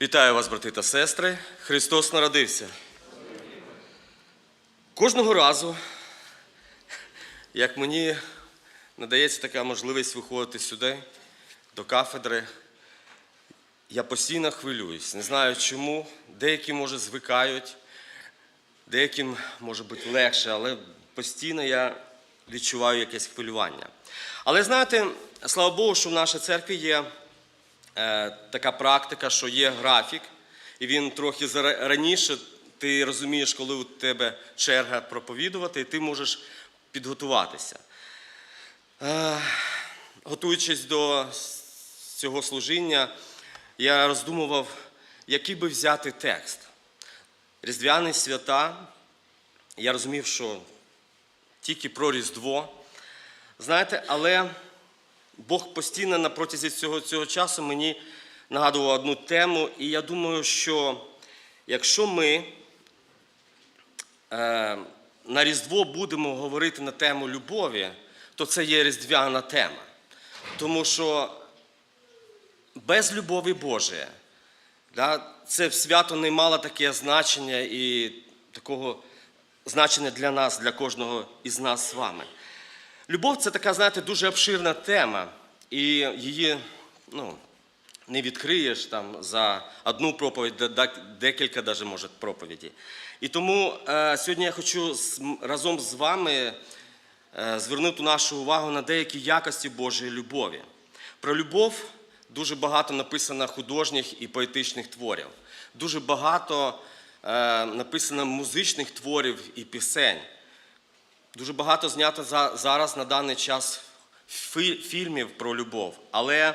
Вітаю вас, брати та сестри. Христос народився. Кожного разу, як мені надається така можливість виходити сюди, до кафедри, я постійно хвилююсь. Не знаю чому. Деякі, може, звикають, деяким може бути легше, але постійно я відчуваю якесь хвилювання. Але знаєте, слава Богу, що в нашій церкві є така практика, що є графік, і він трохи раніше ти розумієш, коли у тебе черга проповідувати, і ти можеш підготуватися. Е, готуючись до цього служіння, я роздумував, який би взяти текст. Різдвяні свята, я розумів, що тільки про Різдво. Знаєте, але Бог постійно на протязі цього, цього часу мені нагадував одну тему, і я думаю, що якщо ми е, на Різдво будемо говорити на тему любові, то це є різдвяна тема. Тому що без любові Божої да, це свято не мало таке значення і такого значення для нас, для кожного із нас з вами. Любов це така, знаєте, дуже обширна тема, і її ну, не відкриєш там за одну проповідь, де- де- декілька даже, може, проповіді. І тому е, сьогодні я хочу разом з вами е, звернути нашу увагу на деякі якості Божої любові. Про любов дуже багато написано художніх і поетичних творів. Дуже багато е, написано музичних творів і пісень. Дуже багато знято за- зараз на даний час фі- фільмів про любов. Але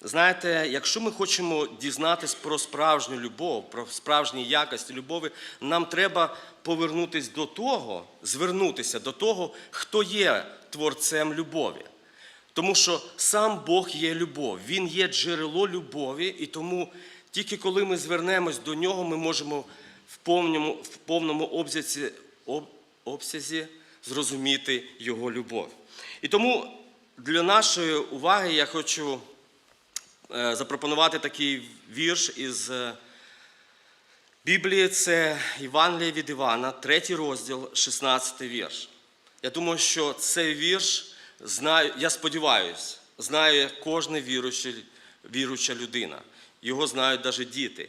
знаєте, якщо ми хочемо дізнатись про справжню любов, про справжні якості любові, нам треба повернутися до того, звернутися до того, хто є творцем любові. Тому що сам Бог є любов, Він є джерело любові, і тому тільки коли ми звернемось до нього, ми можемо в повному, в повному обсязі, об, обсязі зрозуміти Його любов. І тому для нашої уваги я хочу е, запропонувати такий вірш із е, Біблії, це Євангеліє від Івана, третій розділ, 16 вірш. Я думаю, що цей вірш знаю, я сподіваюся, знає кожна віруюча людина. Його знають навіть діти.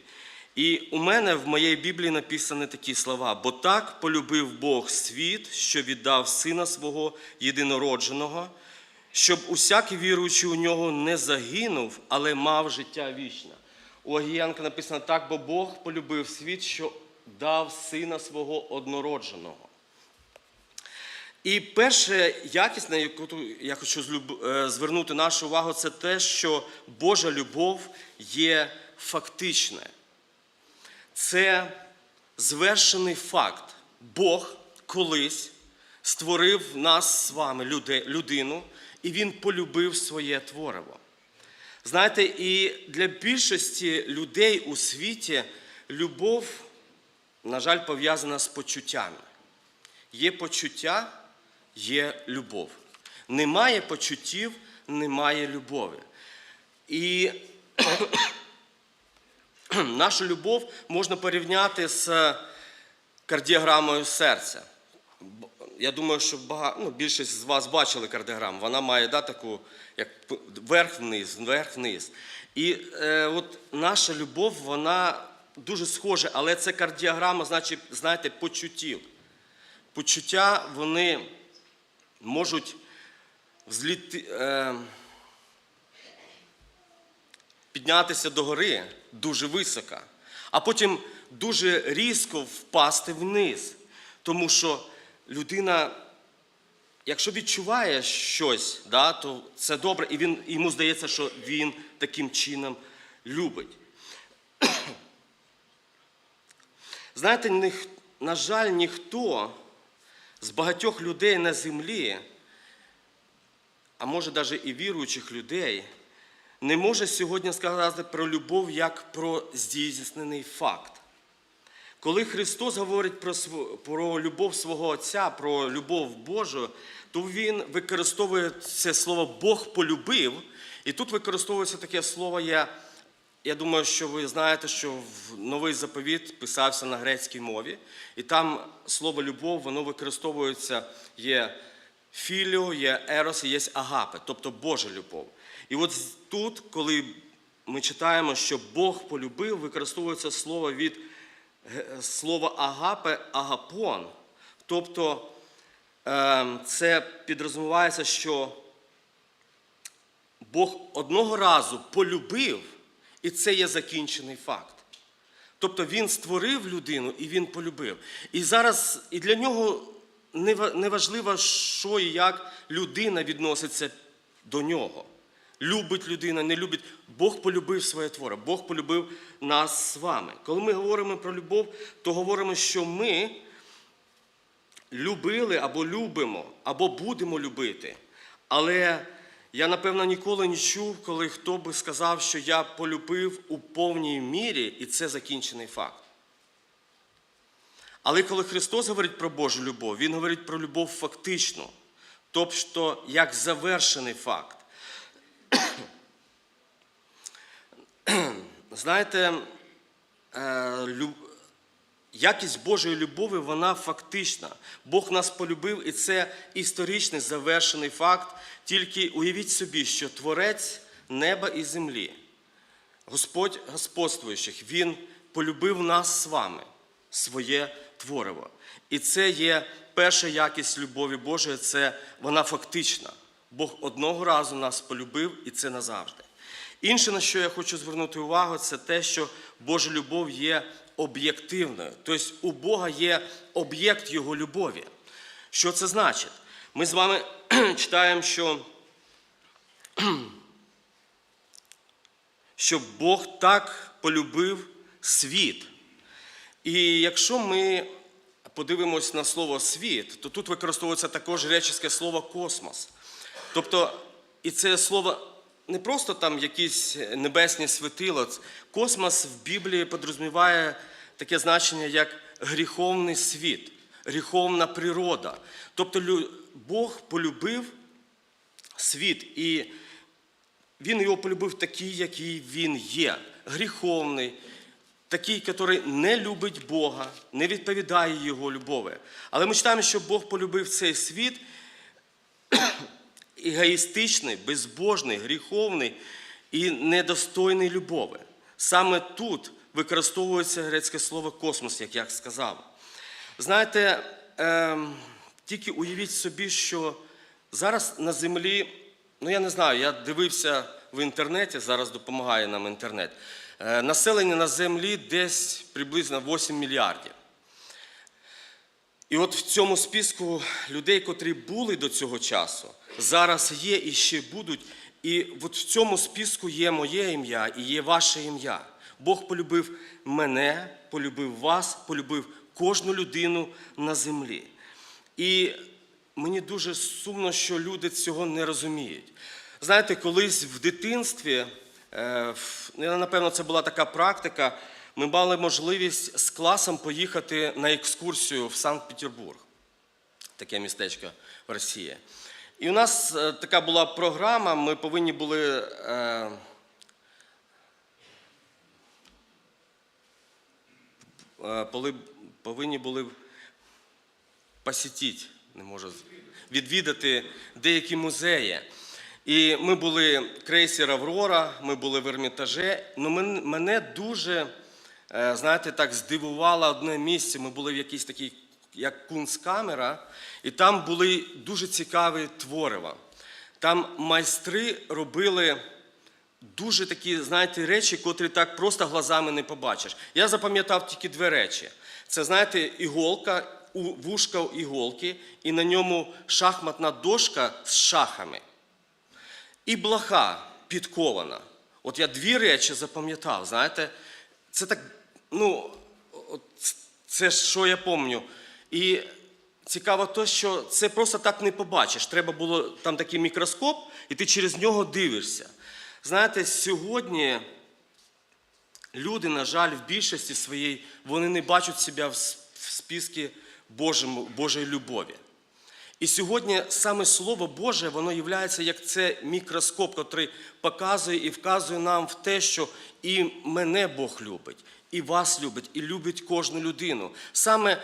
І у мене в моїй Біблії написані такі слова: бо так полюбив Бог світ, що віддав сина свого єдинородженого, щоб усякий віруючий у нього не загинув, але мав життя вічне. У Агіянка написано так, бо Бог полюбив світ, що дав сина свого однородженого. І перша якість, на яку я хочу е, звернути нашу увагу, це те, що Божа любов є фактичною. Це звершений факт. Бог колись створив нас з вами, людину, і Він полюбив своє творево. Знаєте, і для більшості людей у світі любов, на жаль, пов'язана з почуттями. Є почуття, є любов. Немає почуттів, немає любові. І нашу любов можна порівняти з кардіограмою серця. Я думаю, що бага... ну, більшість з вас бачили кардіограму. Вона має да, таку, як вверх-вниз, вверх-вниз. І е, от наша любов, вона дуже схожа, але це кардіограма, значить, знаєте, почуттів. Почуття, вони можуть взліти, е, піднятися до гори дуже високо, а потім дуже різко впасти вниз. Тому що людина, якщо відчуває щось, да, то це добре, і він, йому здається, що він таким чином любить. Знаєте, ніх- на жаль, ніхто з багатьох людей на землі, а може навіть і віруючих людей, не може сьогодні сказати про любов як про здійснений факт. Коли Христос говорить про, про любов свого Отця, про любов Божу, то Він використовує це слово Бог полюбив, і тут використовується таке слово, я я думаю, що ви знаєте, що новий заповіт писався на грецькій мові, і там слово любов воно використовується є філіо, є ерос і є агапе, тобто Божа любов. І от тут, коли ми читаємо, що Бог полюбив, використовується слово від слова агапе агапон. Тобто ем, це підрозумівається, що Бог одного разу полюбив, і це є закінчений факт. Тобто він створив людину і він полюбив. І зараз і для нього не важливо, що і як людина відноситься до нього. Любить людина, не любить. Бог полюбив своє творе, Бог полюбив нас з вами. Коли ми говоримо про любов, то говоримо, що ми любили або любимо, або будемо любити. Але я, напевно, ніколи не чув, коли хто би сказав, що я полюбив у повній мірі, і це закінчений факт. Але коли Христос говорить про Божу любов, Він говорить про любов фактичну, тобто як завершений факт. Знаєте, е, якість Божої любові, вона фактична. Бог нас полюбив, і це історичний завершений факт. Тільки уявіть собі, що Творець неба і землі, Господь господствуючих, Він полюбив нас з вами, своє твориво. І це є перша якість любові Божої, це вона фактична. Бог одного разу нас полюбив, і це назавжди. Інше, на що я хочу звернути увагу, це те, що Божа любов є об'єктивною. Тобто у Бога є об'єкт Його любові. Що це значить? Ми з вами читаємо, що, що Бог так полюбив світ. І якщо ми подивимось на слово світ, то тут використовується також греческе слово космос. Тобто, і це слово не просто там якісь небесні світила. Космос в Біблії подрозуміває таке значення, як гріховний світ, гріховна природа. Тобто Бог полюбив світ, і він його полюбив такий, який він є, гріховний, такий, який не любить Бога, не відповідає Його любові. Але ми читаємо, що Бог полюбив цей світ егоїстичний, безбожний, гріховний і недостойний любові. Саме тут використовується грецьке слово космос, як я сказав. Знаєте, ем, тільки уявіть собі, що зараз на землі, ну я не знаю, я дивився в інтернеті, зараз допомагає нам інтернет. Е, населення на землі десь приблизно 8 мільярдів. І от в цьому списку людей, котрі були до цього часу, зараз є і ще будуть. І от в цьому списку є моє ім'я і є ваше ім'я. Бог полюбив мене, полюбив вас, полюбив кожну людину на землі. І мені дуже сумно, що люди цього не розуміють. Знаєте, колись в дитинстві, е, ну, напевно, це була така практика. Ми мали можливість з класом поїхати на екскурсію в Санкт-Петербург, таке містечко в Росії. І у нас е, така була програма, ми повинні були. е, е, повинні були посітити, не можу відвідати деякі музеї. І ми були крейсер Аврора, ми були в Ермітаже. Ну, мене дуже, знаєте, так здивувало одне місце. Ми були в якійсь такій, як кунсткамера, і там були дуже цікаві творива. Там майстри робили дуже такі, знаєте, речі, котрі так просто глазами не побачиш. Я запам'ятав тільки дві речі. Це, знаєте, іголка, вушка іголки, і на ньому шахматна дошка з шахами. І блоха підкована. От я дві речі запам'ятав, знаєте, це так, ну, це що я пам'ятаю. І цікаво те, що це просто так не побачиш. Треба було там такий мікроскоп, і ти через нього дивишся. Знаєте, сьогодні люди, на жаль, в більшості своїй, вони не бачать себе в списку Божої любові. І сьогодні саме Слово Боже, воно є як це мікроскоп, який показує і вказує нам в те, що і мене Бог любить, і вас любить, і любить кожну людину. Саме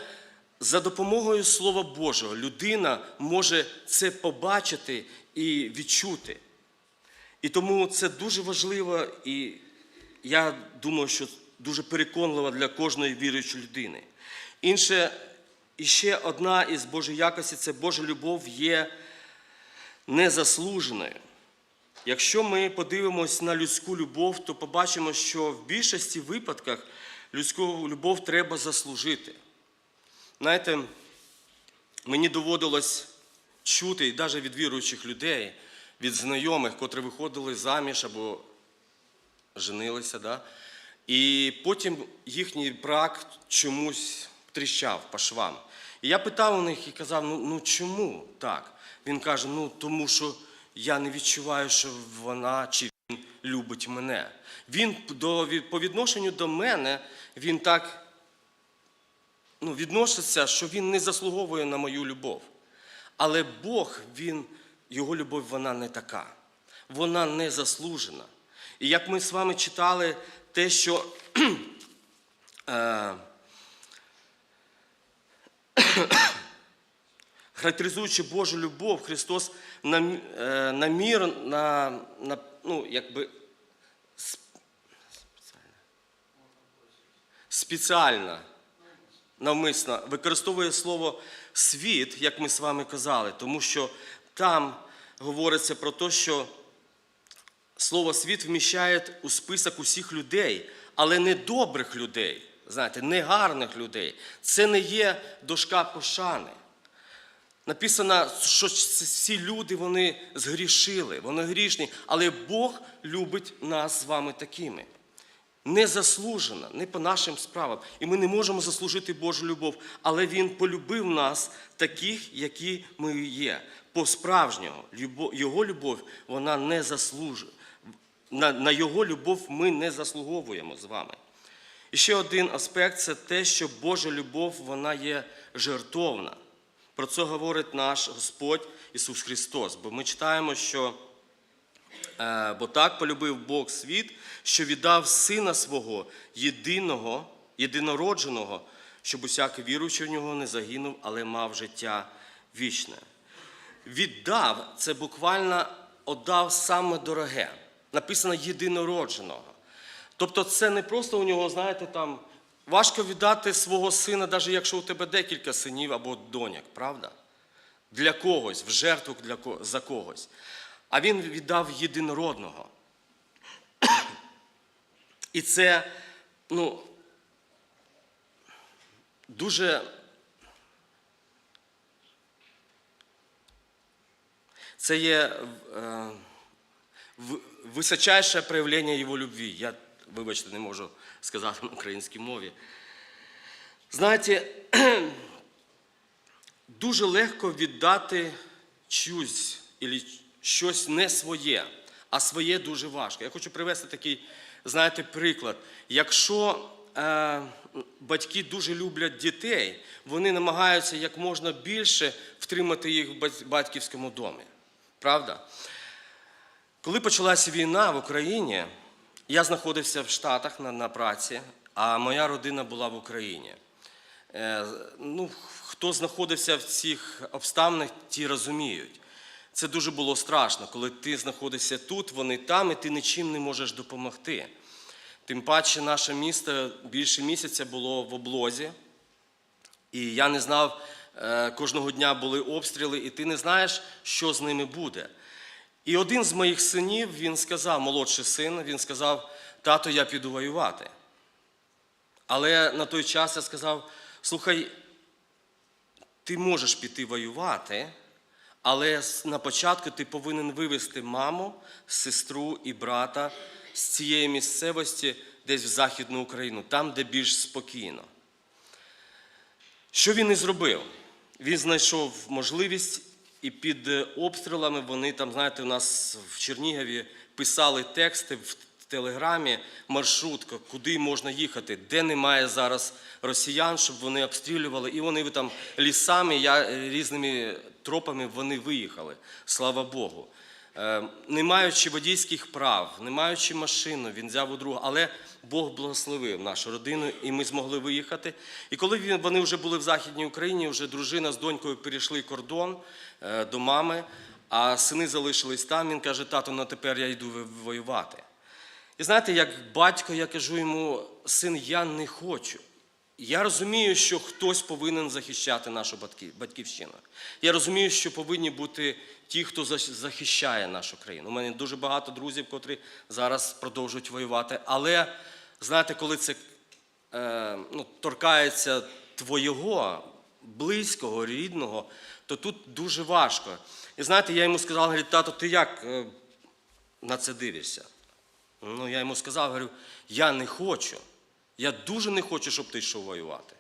за допомогою Слова Божого людина може це побачити і відчути. І тому це дуже важливо, і я думаю, що дуже переконливо для кожної віруючої людини. Інше, і ще одна із Божої якості це Божа любов є незаслуженою. Якщо ми подивимось на людську любов, то побачимо, що в більшості випадках людську любов треба заслужити. Знаєте, мені доводилось чути, і навіть від віруючих людей, від знайомих, котрі виходили заміж або женилися, да? і потім їхній брак чомусь тріщав по швам. І я питав у них і казав: ну, ну чому так? Він каже: ну тому що я не відчуваю, що вона чи він любить мене. Він по відношенню до мене він так ну, відноситься, що він не заслуговує на мою любов. Але Бог, він, його любов, вона не така. Вона не заслужена. І як ми з вами читали те, що е, характеризуючи Божу любов, Христос е, намір на, на ну, якби, спеціально, навмисно використовує слово світ, як ми з вами казали, тому що там говориться про те, що слово світ вміщає у список усіх людей, але не добрих людей, знаєте, не гарних людей. Це не є дошка пошани. Написано, що всі люди вони згрішили, вони грішні, але Бог любить нас з вами такими. Незаслужено, не по нашим справам. І ми не можемо заслужити Божу любов, але Він полюбив нас таких, які ми є. По справжнього Його любов, вона не заслужена. На, на Його любов ми не заслуговуємо з вами. І ще один аспект це те, що Божа любов вона є жертовна. Про це говорить наш Господь Ісус Христос. Бо ми читаємо, що бо так полюбив Бог світ, що віддав Сина свого єдиного, єдинородженого, щоб усякий віруючий в нього не загинув, але мав життя вічне. Віддав це буквально отдав саме дороге. Написано єдинородженого. Тобто, це не просто у нього, знаєте, там важко віддати свого сина, навіть якщо у тебе декілька синів або доньок, правда? Для когось, в жертву для за когось. А він віддав єдинородного. І це, ну, дуже. Це є е, височайше проявлення його любві. Я, вибачте, не можу сказати на українській мові. Знаєте, дуже легко віддати чусь щось не своє, а своє дуже важко. Я хочу привести такий, знаєте, приклад. Якщо е, батьки дуже люблять дітей, вони намагаються як можна більше втримати їх в батьківському домі. Правда? Коли почалася війна в Україні, я знаходився в Штатах на, на праці, а моя родина була в Україні. Е, ну, хто знаходився в цих обставинах, ті розуміють. Це дуже було страшно, коли ти знаходишся тут, вони там, і ти нічим не можеш допомогти. Тим паче, наше місто більше місяця було в облозі, і я не знав, е, кожного дня були обстріли, і ти не знаєш, що з ними буде. І один з моїх синів, він сказав, молодший син, він сказав: тато, я піду воювати. Але на той час я сказав: слухай, ти можеш піти воювати, але на початку ти повинен вивезти маму, сестру і брата з цієї місцевості десь в Західну Україну, там, де більш спокійно. Що він і зробив? Він знайшов можливість, і під е, обстрілами вони там, знаєте, у нас в Чернігові писали тексти в телеграмі, маршрутка, куди можна їхати, де немає зараз росіян, щоб вони обстрілювали. І вони там лісами, я, е, різними тропами вони виїхали. Слава Богу. Е, Не маючи водійських прав, не маючи машину, він взяв у друга, але Бог благословив нашу родину, і ми змогли виїхати. І коли вони вже були в Західній Україні, вже дружина з донькою перейшли кордон е, до мами, а сини залишились там. Він каже: тато, ну тепер я йду воювати. І знаєте, як батько, я кажу йому, син, я не хочу. Я розумію, що хтось повинен захищати нашу батьківщину. Я розумію, що повинні бути ті, хто захищає нашу країну. У мене дуже багато друзів, котрі зараз продовжують воювати. Але знаєте, коли це е, ну, торкається твоєго, близького, рідного, то тут дуже важко. І знаєте, я йому сказав, говорю, тато, ти як е, на це дивишся? Ну, я йому сказав, говорю, я не хочу. Я дуже не хочу, щоб ти йшов воювати.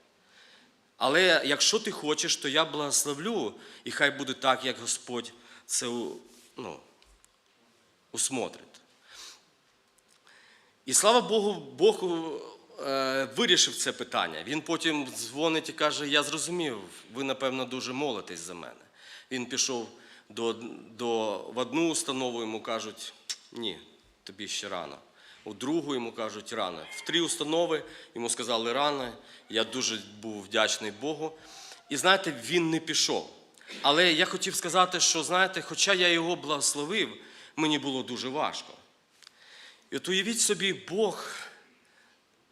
Але якщо ти хочеш, то я благословлю, і хай буде так, як Господь це ну, усмотрить. І слава Богу, Бог е, вирішив це питання. Він потім дзвонить і каже: Я зрозумів, ви, напевно, дуже молитесь за мене. Він пішов до, до, в одну установу, йому кажуть, ні, тобі ще рано. У другу йому кажуть рано. В три установи йому сказали рано. Я дуже був вдячний Богу. І знаєте, він не пішов. Але я хотів сказати, що знаєте, хоча я його благословив, мені було дуже важко. І от уявіть собі, Бог,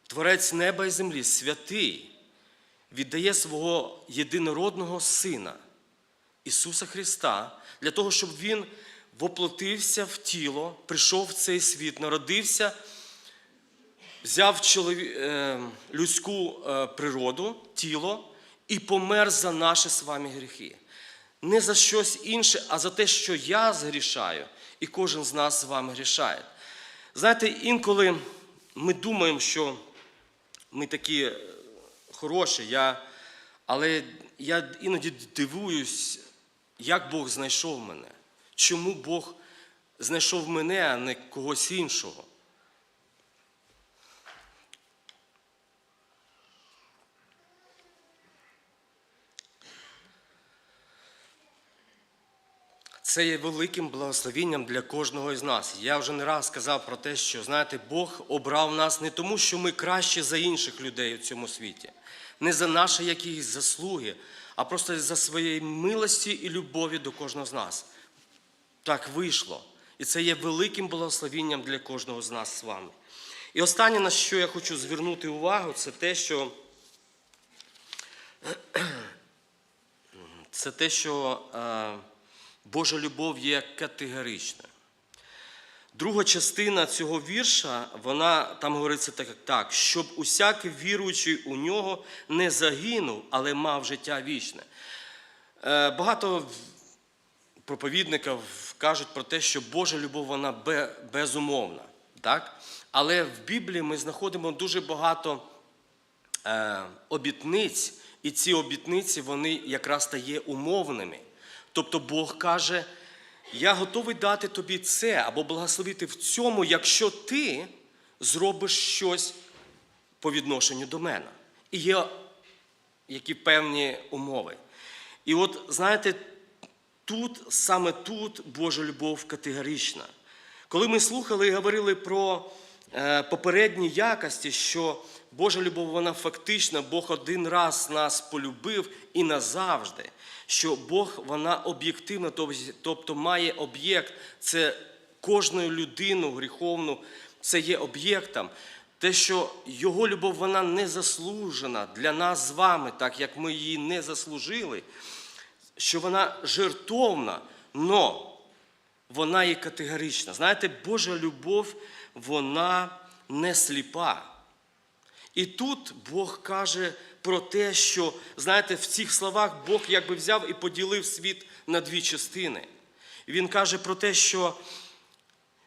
Творець неба і землі, святий, віддає свого єдинородного Сина, Ісуса Христа, для того, щоб Він воплотився в тіло, прийшов в цей світ, народився, взяв чолові... е, людську е, природу, тіло і помер за наші з вами гріхи. Не за щось інше, а за те, що я згрішаю, і кожен з нас з вами грішає. Знаєте, інколи ми думаємо, що ми такі е, хороші, я, але я іноді дивуюсь, як Бог знайшов мене. Чому Бог знайшов мене, а не когось іншого? Це є великим благословінням для кожного із нас. Я вже не раз сказав про те, що знаєте, Бог обрав нас не тому, що ми кращі за інших людей у цьому світі, не за наші якісь заслуги, а просто за своєї милості і любові до кожного з нас. Так вийшло. І це є великим благословінням для кожного з нас з вами. І останнє, на що я хочу звернути увагу, це те, що це те, що е, Божа любов є категоричною. Друга частина цього вірша, вона там говориться так, так, щоб усякий віруючий у нього не загинув, але мав життя вічне. Е, Багато проповідників кажуть про те, що Божа любов вона безумовна. Так? Але в Біблії ми знаходимо дуже багато е, обітниць, і ці обітниці вони якраз стає умовними. Тобто Бог каже, я готовий дати тобі це або благословити в цьому, якщо ти зробиш щось по відношенню до мене. І є які певні умови. І от, знаєте, тут, саме тут Божа любов категорична. Коли ми слухали і говорили про е, попередні якості, що Божа любов, вона фактична, Бог один раз нас полюбив і назавжди, що Бог вона об'єктивна, тобто- має об'єкт, це кожну людину гріховну, це є об'єктом. Те, що Його любов вона не заслужена для нас з вами, так як ми її не заслужили, що вона жертовна, но вона є категорична. Знаєте, Божа любов, вона не сліпа. І тут Бог каже про те, що, знаєте, в цих словах Бог якби взяв і поділив світ на дві частини. Він каже про те, що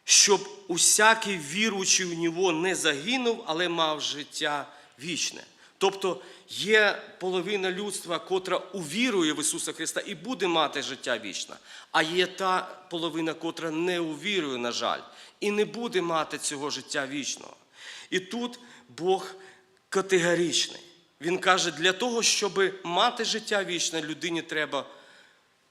щоб усякий віруючий у нього не загинув, але мав життя вічне. Тобто є половина людства, котра увірує в Ісуса Христа і буде мати життя вічне, а є та половина, котра не увірує, на жаль, і не буде мати цього життя вічного. І тут Бог категоричний. Він каже, для того, щоб мати життя вічне, людині треба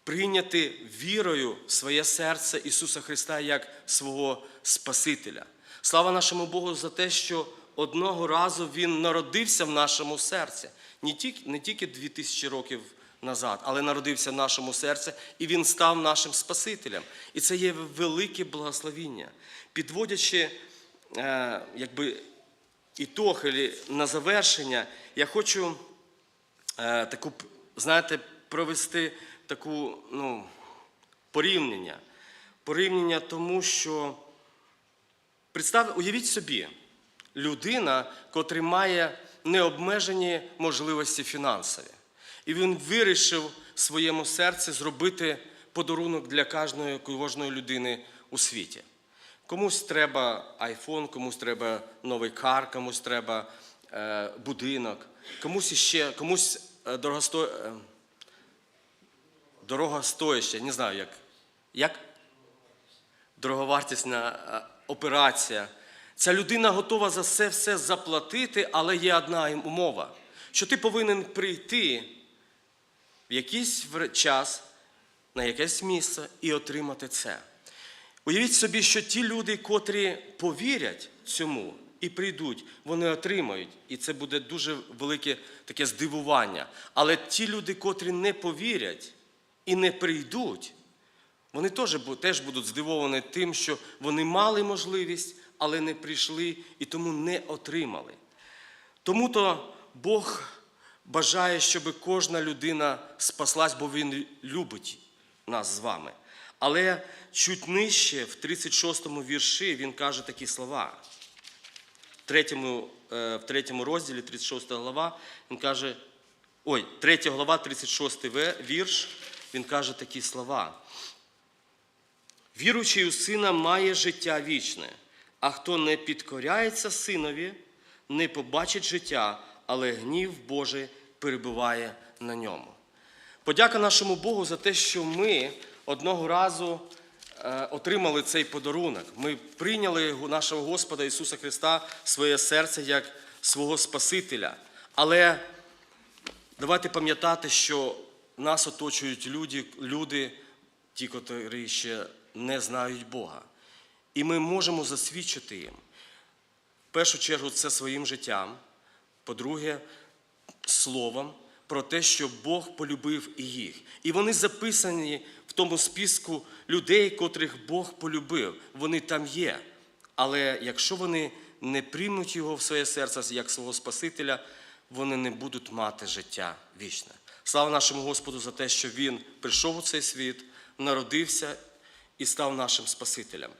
прийняти вірою в своє серце Ісуса Христа як свого Спасителя. Слава нашому Богу за те, що одного разу Він народився в нашому серці. Не тільки, не тільки 2000 років назад, але народився в нашому серці, і Він став нашим Спасителем. І це є велике благословіння. Підводячи е, якби, ітог, на завершення, я хочу е, таку, знаєте, провести таку ну, порівняння. Порівняння тому, що представ, уявіть собі, людина, котра має необмежені можливості фінансові. І він вирішив в своєму серці зробити подарунок для кожної, кожної людини у світі. Комусь треба айфон, комусь треба новий кар, комусь треба е, будинок, комусь іще, комусь е, дорогосто... е, дорогостояще, не знаю як. Як? Дороговартісна е, операція. Ця людина готова за це все заплатити, але є одна умова, що ти повинен прийти в якийсь час на якесь місце і отримати це. Уявіть собі, що ті люди, котрі повірять цьому і прийдуть, вони отримають. І це буде дуже велике таке здивування. Але ті люди, котрі не повірять і не прийдуть, вони теж будуть здивовані тим, що вони мали можливість, але не прийшли і тому не отримали. Тому то Бог бажає, щоб кожна людина спаслась, бо Він любить нас з вами. Але чуть нижче, в 36-му вірші, він каже такі слова. В третьому, е, в третьому розділі, 36 глава, він каже, ой, 3 глава, 36 вірш, він каже такі слова. Віруючий у сина має життя вічне, а хто не підкоряється синові, не побачить життя, але гнів Божий перебуває на ньому. Подяка нашому Богу за те, що ми одного разу е, отримали цей подарунок. Ми прийняли нашого Господа Ісуса Христа в своє серце як свого Спасителя. Але давайте пам'ятати, що нас оточують люди, люди ті, котрі ще не знають Бога. І ми можемо засвідчити їм. В першу чергу, це своїм життям. По-друге, словом про те, що Бог полюбив і їх. І вони записані в тому списку людей, котрих Бог полюбив. Вони там є. Але якщо вони не приймуть його в своє серце як свого Спасителя, вони не будуть мати життя вічне. Слава нашому Господу за те, що Він прийшов у цей світ, народився і став нашим Спасителем.